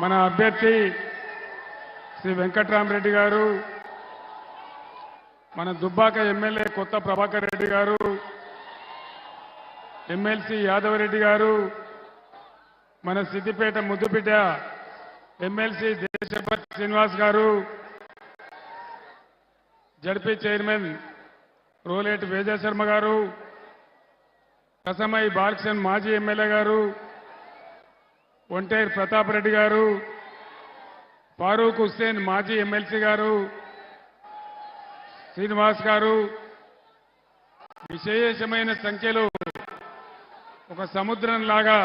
మన అభ్యర్థి శ్రీ వెంకట్రామరెడ్డి గారు మన దుబ్బాక ఎమ్మెల్యే కొత్త ప్రభాకర్ రెడ్డి గారు ఎమ్మెల్సీ యాదవరెడ్డి గారు మన సిద్దిపేట ముద్దుబిడ్డ ఎమ్మెల్సీ దేశపతి శ్రీనివాస్ గారు జడ్పీ చైర్మన్ రోలేటి వేజశర్మ గారు కసమై బాలకృష్ణ మాజీ ఎమ్మెల్యే గారు ఒంటేరు ప్రతాప్ రెడ్డి గారు ఫారూక్ హుస్సేన్ మాజీ ఎమ్మెల్సీ గారు శ్రీనివాస్ గారు విశేషమైన సంఖ్యలో ఒక సముద్రం లాగా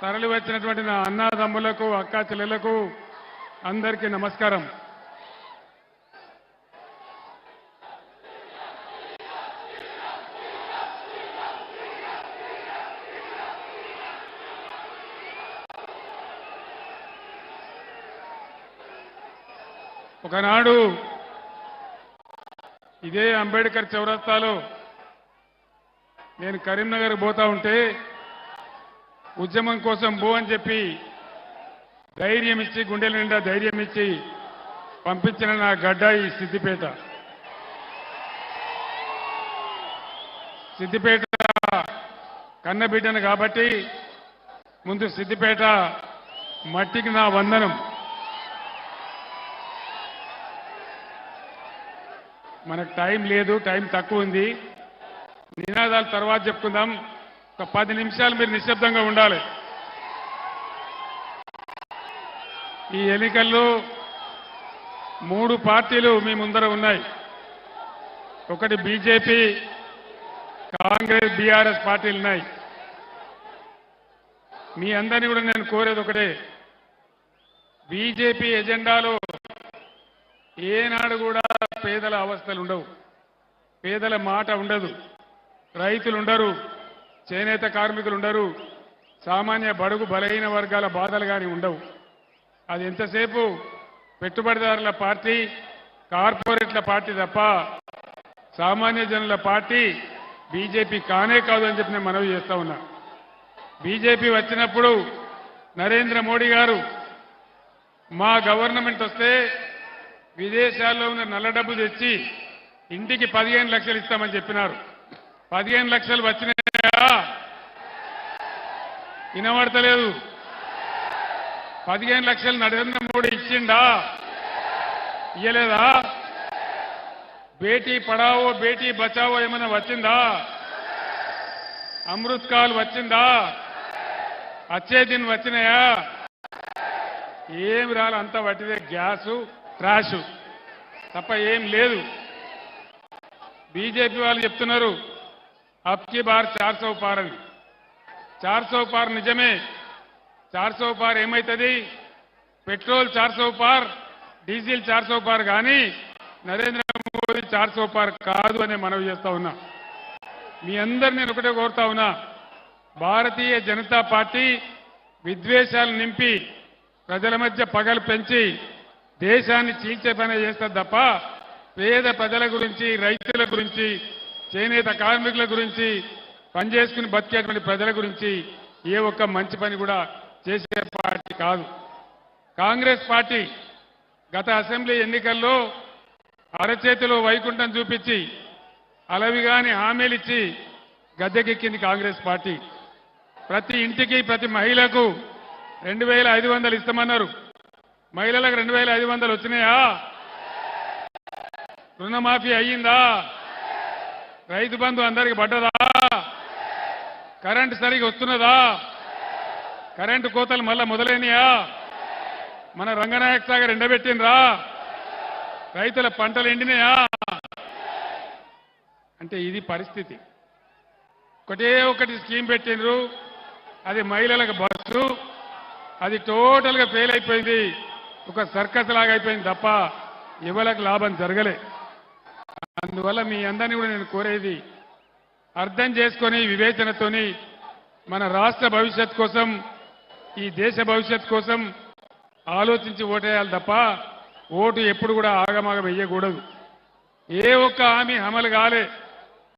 తరలి వచ్చినటువంటి నా అన్నాదమ్ములకు అక్కా చెల్లెలకు అందరికీ నమస్కారం. ఒకనాడు ఇదే అంబేడ్కర్ చౌరస్తాలో నేను కరీంనగర్ పోతా ఉంటే ఉద్యమం కోసం బో అని చెప్పి ధైర్యం ఇచ్చి గుండెల నిండా ధైర్యం ఇచ్చి పంపించిన నా గడ్డ ఈ సిద్దిపేట. సిద్దిపేట కన్నబిడ్డను కాబట్టి ముందు సిద్దిపేట మట్టికి నా వందనం. మనకు టైం లేదు టైం తక్కువ ఉంది. నినాదాలు తర్వాత చెప్పుకుందాం. ఒక పది నిమిషాలు మీరు నిశ్శబ్దంగా ఉండాలి. ఈ ఎన్నికల్లో మూడు పార్టీలు మీ ముందర ఉన్నాయి. ఒకటి బీజేపీ కాంగ్రెస్ బీఆర్ఎస్ పార్టీలు ఉన్నాయి. మీ అందరినీ కూడా నేను కోరేది ఒకటే. బీజేపీ ఎజెండాలో ఏనాడు కూడా పేదల అవస్థలు ఉండవు పేదల మాట ఉండదు. రైతులు ఉండరు చేనేత కార్మికులు ఉండరు సామాన్య బడుగు బలహీన వర్గాల బాధలు కానీ ఉండవు. అది ఎంతసేపు? పెట్టుబడిదారుల పార్టీ కార్పొరేట్ల పార్టీ తప్ప సామాన్య జనుల పార్టీ బీజేపీ కానే కాదు అని చెప్పి నేను మనవి చేస్తా ఉన్నా. బీజేపీ వచ్చినప్పుడు నరేంద్ర మోడీ గారు మా గవర్నమెంట్ వస్తే విదేశాల్లో ఉన్న నల్ల డబ్బు తెచ్చి ఇంటికి పదిహేను లక్షలు ఇస్తామని చెప్పినారు. పదిహేను లక్షలు వచ్చినాయా? వినబడతలేదు. పదిహేను లక్షలు నరేంద్ర మోడీ ఇచ్చిండా? ఇయ్యలేదా? బేటీ పడావో బేటీ బచావో ఏమైనా వచ్చిందా? అమృత్ కాల్ వచ్చిందా? అచ్చే దిన్ వచ్చినాయా? ఏమి రాలి అంత వట్టిదే గ్యాసు. ట్రాషు తప్ప ఏం లేదు. బీజేపీ వాళ్ళు చెప్తున్నారు అబ్కి బార్ చార్ సౌ పార్ అని. చార్ సౌ పార్ నిజమే. చార్ సౌ పార్ ఏమవుతుంది పెట్రోల్ చార్ సౌ పార్ డీజిల్ చార్ సౌ పార్ కానీ నరేంద్ర మోదీ చార్ సౌ పార్ కాదు అనే మనవి చేస్తా ఉన్నా. మీ అందరు నేను ఒకటే కోరుతా ఉన్నా. భారతీయ జనతా పార్టీ విద్వేషాలు నింపి ప్రజల మధ్య పగలు పెంచి దేశాన్ని చీల్చే పని చేస్తారు తప్ప పేద ప్రజల గురించి రైతుల గురించి చేనేత కార్మికుల గురించి పనిచేసుకుని బతికేటువంటి ప్రజల గురించి ఏ ఒక్క మంచి పని కూడా చేసే పార్టీ కాదు. కాంగ్రెస్ పార్టీ గత అసెంబ్లీ ఎన్నికల్లో అరచేతిలో వైకుంఠం చూపించి అలవిగాని హామీలిచ్చి గద్దెకెక్కింది కాంగ్రెస్ పార్టీ. ప్రతి ఇంటికి ప్రతి మహిళకు రెండు వేల ఐదు వందలు ఇస్తామన్నారు. మహిళలకు రెండు వేల ఐదు వందలు వచ్చినాయా? రుణమాఫీ అయ్యిందా? రైతు బంధు అందరికి పడ్డదా? కరెంటు సరిగ్గా వస్తున్నదా? కరెంటు కోతలు మళ్ళా మొదలైనయా? మన రంగనాయక సాగర్ ఎండబెట్టిండ్రా? రైతుల పంటలు ఎండినాయా? అంటే ఇది పరిస్థితి. ఒకటే ఒకటి స్కీమ్ పెట్టిండ్రు. అది మహిళలకు బస్సు. అది టోటల్గా ఫెయిల్ అయిపోయింది. ఒక సర్కస్ లాగా అయిపోయింది తప్ప ఎవరికి లాభం జరగలే. అందువల్ల మీ అందరినీ కూడా నేను కోరేది అర్థం చేసుకొని వివేచనతోని మన రాష్ట్ర భవిష్యత్ కోసం ఈ దేశ భవిష్యత్ కోసం ఆలోచించి ఓటేయాలి తప్ప ఓటు ఎప్పుడు కూడా ఆగమాగం వేయకూడదు ఏ ఒక్క హామీ అమలు కాలే.